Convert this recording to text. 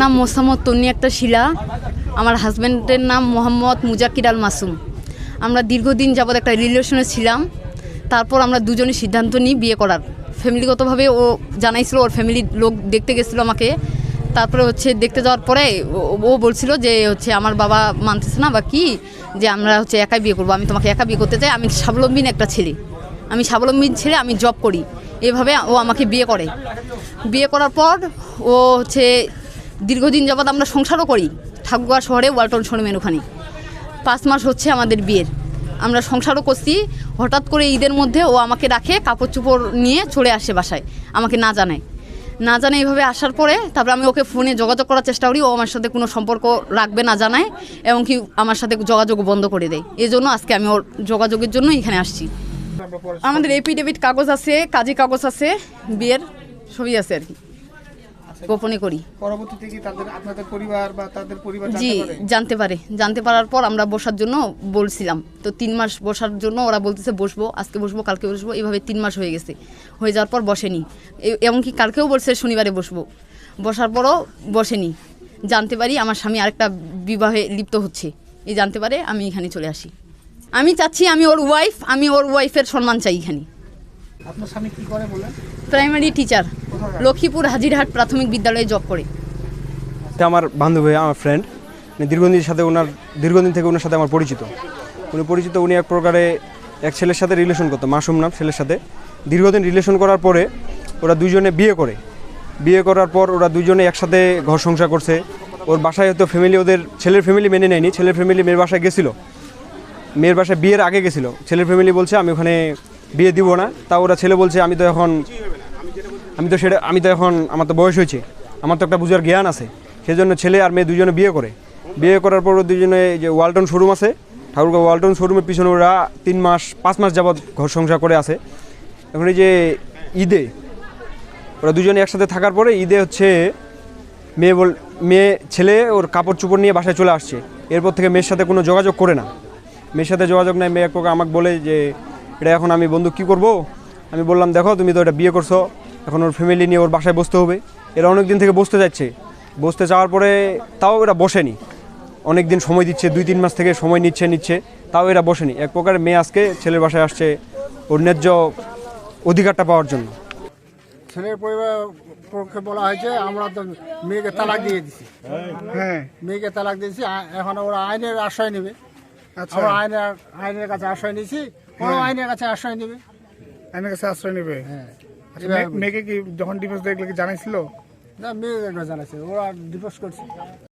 নাম মোসাম্মদ তন্নি একটা শিলা। আমার হাজব্যান্ডের নাম মোহাম্মদ মুজাকির আল মাসুম। আমরা দীর্ঘদিন যাবৎ একটা রিলেশনে ছিলাম। তারপর আমরা দুজনে সিদ্ধান্ত নিই বিয়ে করার। ফ্যামিলিগতভাবে ও জানাইছিল, ওর ফ্যামিলির লোক দেখতে গেছিল আমাকে। তারপরে হচ্ছে দেখতে যাওয়ার পরে ও- বলছিল যে হচ্ছে আমার বাবা মানতেছে না বা কি, যে আমরা হচ্ছে একাই বিয়ে করব, আমি তোমাকে একা বিয়ে করতে চাই, আমি স্বাবলম্বী একটা ছেলে। আমি স্বাবলম্বী ছেলে, আমি জব করি। এভাবে ও আমাকে বিয়ে করে। বিয়ে করার পর ও হচ্ছে দীর্ঘদিন যাবৎ আমরা সংসারও করি, ঠাকুরগাঁ শহরে ওয়ালটন শোরুমের ওখানে। পাঁচ মাস হচ্ছে আমাদের বিয়ের। আমরা সংসারও করছি। হঠাৎ করে ঈদের মধ্যে ও আমাকে রাখে কাপড় চোপড় নিয়ে চলে আসে বাসায়। আমাকে না জানায়। না জানে এইভাবে আসার পরে তারপরে আমি ওকে ফোনে যোগাযোগ করার চেষ্টা করি। ও আমার সাথে কোনো সম্পর্ক রাখবে না জানায় এবং কি আমার সাথে যোগাযোগ বন্ধ করে দেয়। এই জন্য আজকে আমি ওর যোগাযোগের জন্য এখানে আসছি। আমাদের এপিডেভিট কাগজ আছে, কাজী কাগজ আছে, বিয়ের ছবি আছে আর কি। গোপনে করি। পরবর্তীতে কি তাদের আপনাদের পরিবার বা তাদের পরিবার জি জানতে পারে? জানতে পারে। জানতে পারার পর আমরা বসার জন্য বলছিলাম। তো তিন মাস বসার জন্য ওরা বলতেছে বসবো আজকে বসবো কালকে বসবো। এইভাবে তিন মাস হয়ে গেছে। হয়ে যাওয়ার পর বসেনি। এমনকি কালকেও বলছে শনিবারে বসবো। বসার পরও বসেনি। জানতে পারি আমার স্বামী আরেকটা বিবাহে লিপ্ত হচ্ছে। এই জানতে পারে আমি এখানে চলে আসি। আমি চাচ্ছি আমি ওর ওয়াইফ আমি ওর ওয়াইফের সম্মান চাই এখানে। আপনার স্বামী কি করে বলেন প্রাইমারি টিচার লক্ষ্মীপুর হাজিরহাট প্রাথমিক বিদ্যালয়ে জব করে। আমার বান্ধবী, আমার ফ্রেন্ড দীর্ঘদিনের সাথে ওনার, দীর্ঘদিন থেকে ওনার সাথে আমার পরিচিত। উনি পরিচিত, উনি এক প্রকারে এক ছেলের সাথে রিলেশন করতো, মাসুম নাম ছেলের সাথে। দীর্ঘদিন রিলেশন করার পরে ওরা দুজনে বিয়ে করে। বিয়ে করার পর ওরা দুজনে একসাথে ঘর সংসার করছে। ওর বাসায় হয়তো ফ্যামিলি ওদের, ছেলের ফ্যামিলি মেনে নেয়নি, ছেলের ফ্যামিলি মেয়ের বাসায় গেছিল। মেয়ের বাসায় বিয়ের আগে গেছিল। ছেলের ফ্যামিলি বলছে, আমি ওখানে বিয়ে দিব না। তা ওরা ছেলে বলছে, আমি তো এখন আমি তো সেটা, আমি তো এখন, আমার তো বয়স হয়েছে, আমার তো একটা বুঝার জ্ঞান আছে। সেই জন্য ছেলে আর মেয়ে দুজনে বিয়ে করে। বিয়ে করার পর দুজনে যে ওয়ালটন শোরুম আছে, ঠাকুরগাঁও ওয়ালটন শোরুমের পিছনে ওরা তিন মাস, পাঁচ মাস যাবৎ ঘর সংসার করে আছে। এখন এই যে ঈদে, ওরা দুজনে একসাথে থাকার পরে ঈদে হচ্ছে মেয়ে বল, মেয়ে, ছেলে ওর কাপড় চোপড় নিয়ে বাসায় চলে আসছে। এরপর থেকে মেয়ের সাথে কোনো যোগাযোগ করে না। মেয়ের সাথে যোগাযোগ নেই, মেয়ে এক আমাকে বলে যে, এটা এখন আমি বন্ধু কী করব? আমি বললাম, দেখো, তুমি তো এটা বিয়ে করছ এখন ওর ফ্যামিলি নিয়ে ওর বাসায় বসতে হবে। এরা অনেক দিন থেকে বসতে যাচ্ছে। বসতে যাওয়ার পরে তাও এরা বসেনি। অনেক দিন সময় দিচ্ছে দুই তিন মাস থেকে সময় নিচ্ছে নিচ্ছে। তাও এরা বসেনি। এক প্রকার মেয়ে আজকে ছেলের বাসায় আসছে ওর ন্যায্য অধিকারটা পাওয়ার জন্য। ছেলের পরিবার পক্ষে বলা হয়েছে আমরা তো মেয়েকে তালাক দিয়ে দিছি। হ্যাঁ। মেয়েকে তালাক দিয়েছি এখন ওরা আইনের আশ্রয় নেবে। আচ্ছা। আমরা আইনের আইনের কাছে আশ্রয় নিয়েছি ওরা আইনের কাছে আশ্রয় নেবে। আইনের কাছে আশ্রয় নেবে? হ্যাঁ। মেয়েকে কি যখন ডিভোর্স দেখলে কি জানাইছিল? না মেয়ে জানাইছে ওরা ডিভোর্স করছে।